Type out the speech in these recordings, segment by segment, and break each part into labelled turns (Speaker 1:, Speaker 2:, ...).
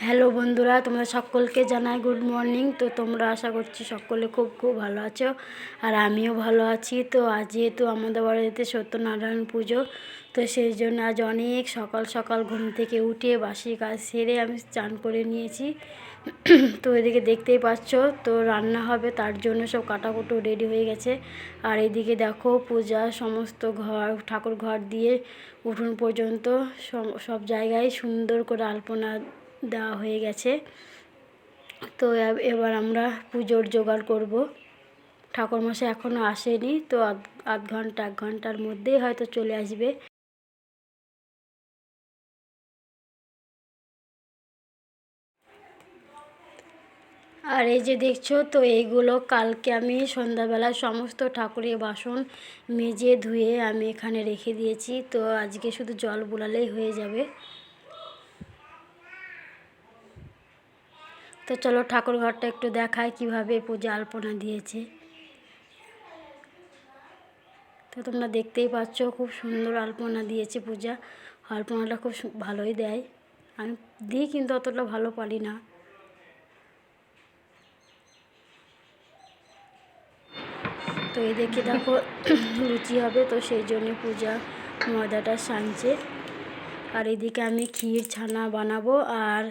Speaker 1: Hello বন্ধুরা, তোমরা সকলকে জানাই গুড মর্নিং তো তোমরা আশা করছি সকলে খুব খুব ভালো আছো আর আমিও ভালো আছি। তো আজ যেহেতু আমাদের বাড়িতে সত্যনারায়ণ পুজো, তো সেই জন্য আজ অনেক সকাল সকাল ঘুম থেকে উঠে বাসি কাজ সেরে আমি চান করে নিয়েছি। তো এদিকে দেখতেই পাচ্ছ, তো রান্না হবে, তার জন্য সব কাটাকুটো রেডি হয়ে গেছে। আর এদিকে দেখো পূজা, সমস্ত ঘর, ঠাকুর ঘর দিয়ে উঠোন পর্যন্ত সব- সব জায়গায় সুন্দর করে আলপনা দেওয়া হয়ে গেছে। তো এব- এবার আমরা পুজোর জোগাড় করব। ঠাকুরমশাই এখনও আসেনি, তো আধ আধ ঘণ্টা, এক ঘণ্টার মধ্যেই হয়তো চলে আসবে। আর এই যে দেখছ, তো এইগুলো কালকে আমি সন্ধ্যাবেলা সমস্ত ঠাকুরের বাসন মেজে ধুয়ে আমি এখানে রেখে দিয়েছি। তো আজকে শুধু জল বোলালেই হয়ে যাবে। তো চলো ঠাকুর ঘরটা একটু দেখায় কীভাবে পূজা আলপনা দিয়েছে। তো তোমরা দেখতেই পাচ্ছ খুব সুন্দর আলপনা দিয়েছে পূজা। আলপনাটা খুব ভালোই দেয়। আমি দিই কিন্তু অতটা ভালো পারি না। তো এই দেখে দেখো লুচি হবে তো সেই জন্য পূজা ময়দাটা সানছে। আর এদিকে আমি ক্ষীর ছানা বানাবো আর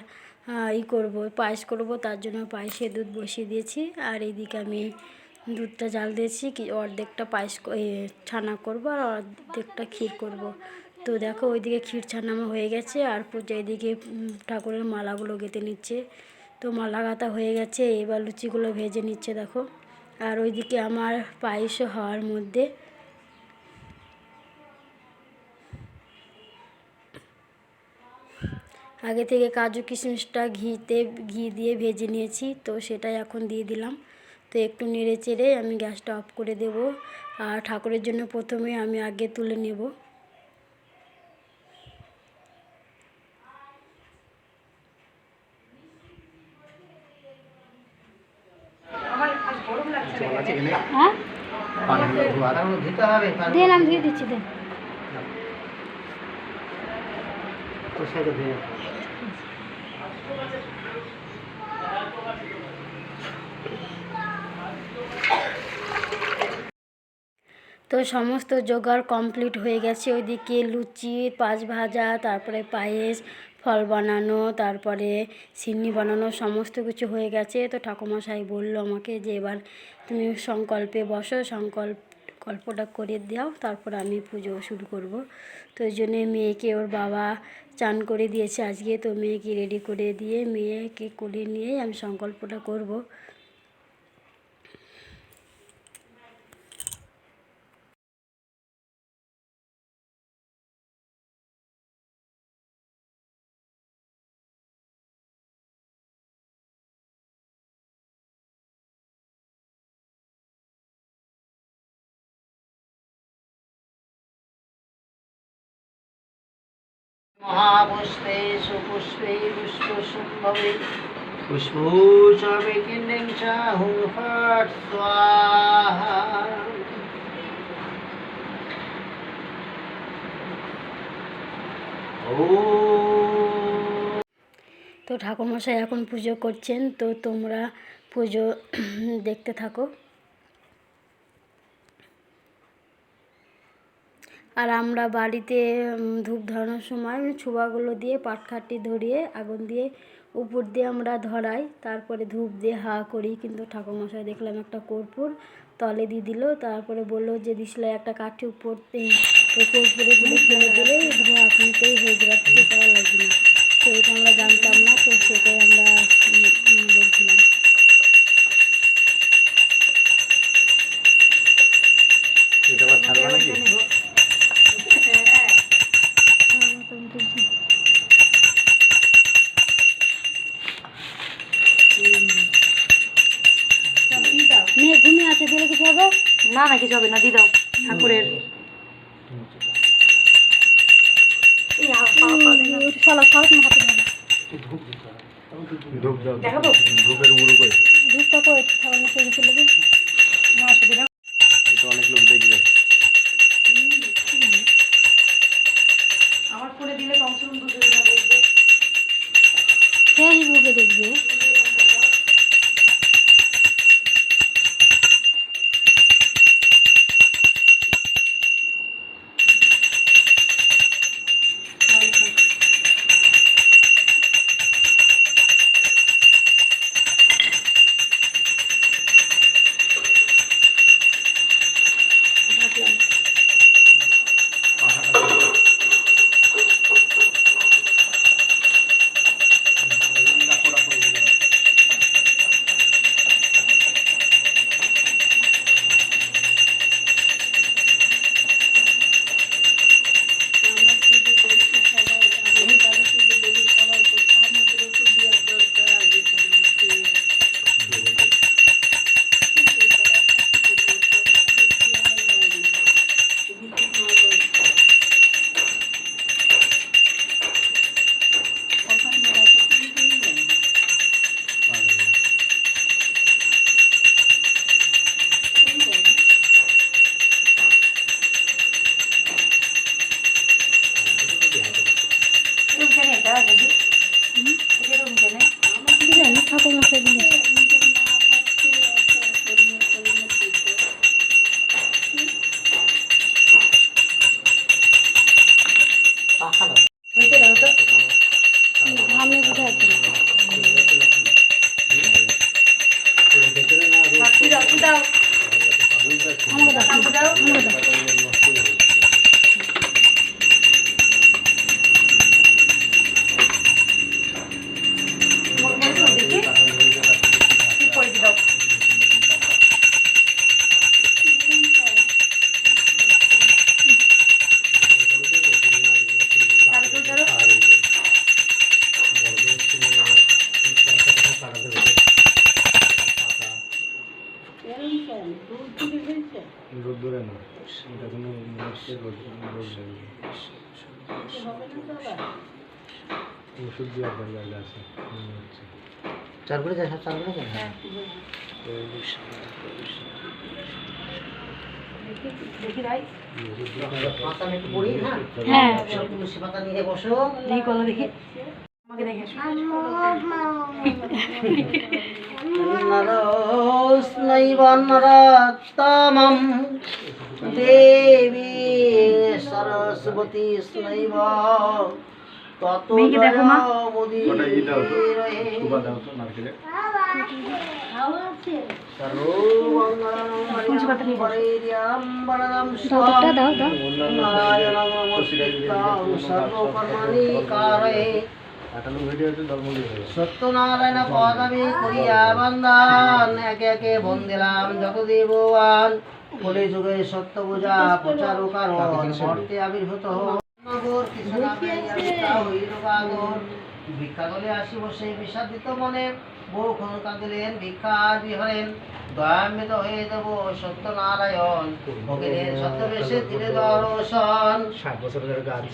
Speaker 1: ই করব, পায়েস করব, তার জন্য পায়েসে দুধ বসিয়ে দিয়েছি। আর এদিকে আমি দুধটা জাল দিয়েছি, কি অর্ধেকটা পায়েস ছানা করব আর অর্ধেকটা ক্ষীর করব। তো দেখো, ওইদিকে ক্ষীর ছানা আমার হয়ে গেছে আর পূজা এদিকে ঠাকুরের মালাগুলো গেঁথে নিচ্ছে। তো মালা গাঁথা হয়ে গেছে, এবার লুচিগুলো ভেজে নিচ্ছে, দেখো। আর ওইদিকে আমার পায়েসও হওয়ার মধ্যে আগে থেকে কাজু কিশমিশটা ঘিতে ঘি দিয়ে ভেজে নিয়েছি তো সেটাই এখন দিয়ে দিলাম। তো একটু নেড়ে চেড়ে আমি গ্যাসটা অফ করে দেব। আর ঠাকুরের জন্য প্রথমে আমি আগে তুলে নেব। হ্যাঁ? দিয়ে দিচ্ছি দেন তো সমস্ত জোগাড় কমপ্লিট হয়ে গেছে। ওইদিকে লুচি, পাঁচ ভাজা, তারপরে পায়েস, ফল বানানো, তারপরে সিন্নি বানানো, সমস্ত কিছু হয়ে গেছে। তো ঠাকুমশাই বলল আমাকে যে এবার তুমি সংকল্পে বসো, সংকল্প গল্পটা করে দাও, তারপর আমি পুজো শুরু করব। তো ওই জন্যে মেয়েকে ওর বাবা চান করে দিয়েছে আজকে। তো মেয়েকে রেডি করে দিয়ে মেয়েকে করে নিয়ে আমি সংকল্পটা করব।
Speaker 2: মহাপুষ্পে সুপুষ্পে পুষ্পসম্ভবে
Speaker 1: তো ঠাকুরমশাই এখন পুজো করছেন তো তোমরা পুজো দেখতে থাকো। আর আমরা বাড়িতে ধূপ ধরানোর সময় ছোবাগুলো দিয়ে পাটখাটি ধরিয়ে আগুন দিয়ে উপর দিয়ে আমরা ধরাই। তারপরে ধূপ দিয়ে হা করি। কিন্তু ঠাকুরমশাই দেখলাম একটা কর্পূর তলে দিয়ে দিল। তারপরে বলল যে, দিশলাই, একটা কাঠি উপর কর্পূরে গুলো ফেলে দিলেই ধোঁয়া আপনিতেই হয়ে যাবে কিছু করা লাগবে না। তো এটা আমরা জানতাম না, তো সেটাই আমরা বলছিলাম।
Speaker 2: এটা আবার নাকি?
Speaker 3: দেখো।
Speaker 1: সলা সলা তোমার হাতে ধরো
Speaker 2: ধূপ দাও
Speaker 3: দেখাবো?
Speaker 2: ধূপের উড়ো করে।
Speaker 3: না অসুবিধা
Speaker 2: এটা অনেক লোক দেখবে।
Speaker 3: আমার করে দিলে কমসে কম দেখবে।
Speaker 1: ফেসবুকে দেখবে। ঠাকুর মশাই দিয়েছে আমি কোথায় আছি।
Speaker 3: দাও দাও
Speaker 1: আমাকে দাও
Speaker 3: আমাকে দাও।
Speaker 2: ওষুধ দেওয়ার দরকার আছে মনে হচ্ছে।
Speaker 4: চার করে যায় চার করে যায়
Speaker 3: হ্যাঁ। দেখি
Speaker 4: হ্যাঁ।
Speaker 1: হ্যাঁ।
Speaker 4: বসে পাতা নিয়ে বসো।
Speaker 3: দেখি। করো
Speaker 4: নরস্নৈবনরত্তমম। দেবী সরস্বতী স্নৈব। তত সর্বকর্মাণি কারয়ে সত্যনারায়ণ পদবী করিয়া বন্দান একে একে বন্দিলাম যত কলি যুগে সত্য পূজা প্রচার কারণ মর্তে আবির্ভূত। ভিক্ষা দলে আসি বসে বিষাদিত মনে। বহু কাঁদিলেন ভিক্ষা বিহরেন দয়ান্বিত হয়ে দেব সত্যনারায়ণ। ভগিনের সত্যবেশে দিলে দর্শন।
Speaker 2: ষাট বছরের গাছ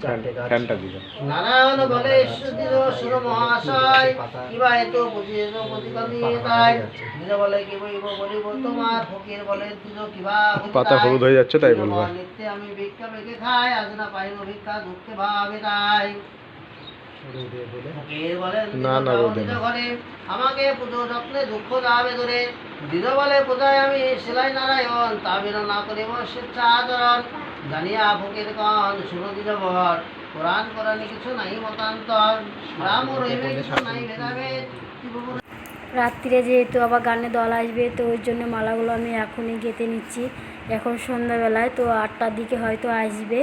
Speaker 2: ফ্যানটা দিল
Speaker 4: নারায়ণ বলে সুদৃঢ় সুর মহাশয় কিবা এত বুঝিয়ে প্রতিকামী তাই দিল বলে কি বলিব বলিব তোমার? ফকির বলে দিল কিবা
Speaker 2: পাতা হলুদ হয়ে যাচ্ছে তাই বলবা।
Speaker 4: নিত্যে আমি ভিক্ষা মেখে খাই আজ না পাইব ভিক্ষা দুঃখে ভাবে তাই।
Speaker 2: না, না, রোদে
Speaker 4: আমাকে পুজো যত্নে দুঃখ দাবে ধরে। দিল বলে পূজায় আমি সেলাই নারায়ণ তা বিনা না করিব স্বেচ্ছা আচরণ জানিয়া ফকির কন কোরআন কোরআনে কিছু নাই মতান্তর। রাম কিছু নাই
Speaker 1: রাত্রিরে যেহেতু আবার গানে দল আসবে, তো ওই জন্য মালাগুলো আমি এখনই গেঁথে নিচ্ছি। এখন সন্ধ্যাবেলায় তো আটটার দিকে হয়তো আসবে।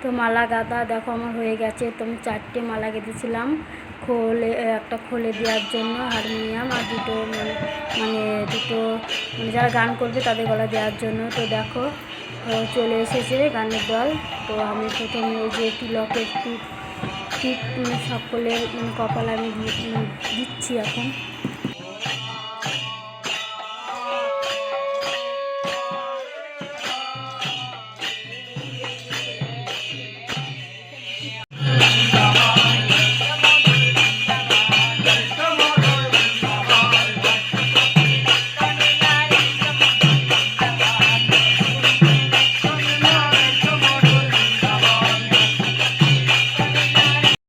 Speaker 1: তো মালা গাঁথা দেখো আমার হয়ে গেছে। তো আমি চারটে মালা গেঁথেছিলাম। খোলে, একটা খোলে দেওয়ার জন্য হারমোনিয়াম আর দুটো মানে দুটো মানে যারা গান করবে তাদের গলা দেওয়ার জন্য। তো দেখো চলে এসেছে গানের দল। তো আমি প্রথমে ওই যে তিলকের টিপ টিপ সকলের মানে কপাল আমি দিচ্ছি এখন।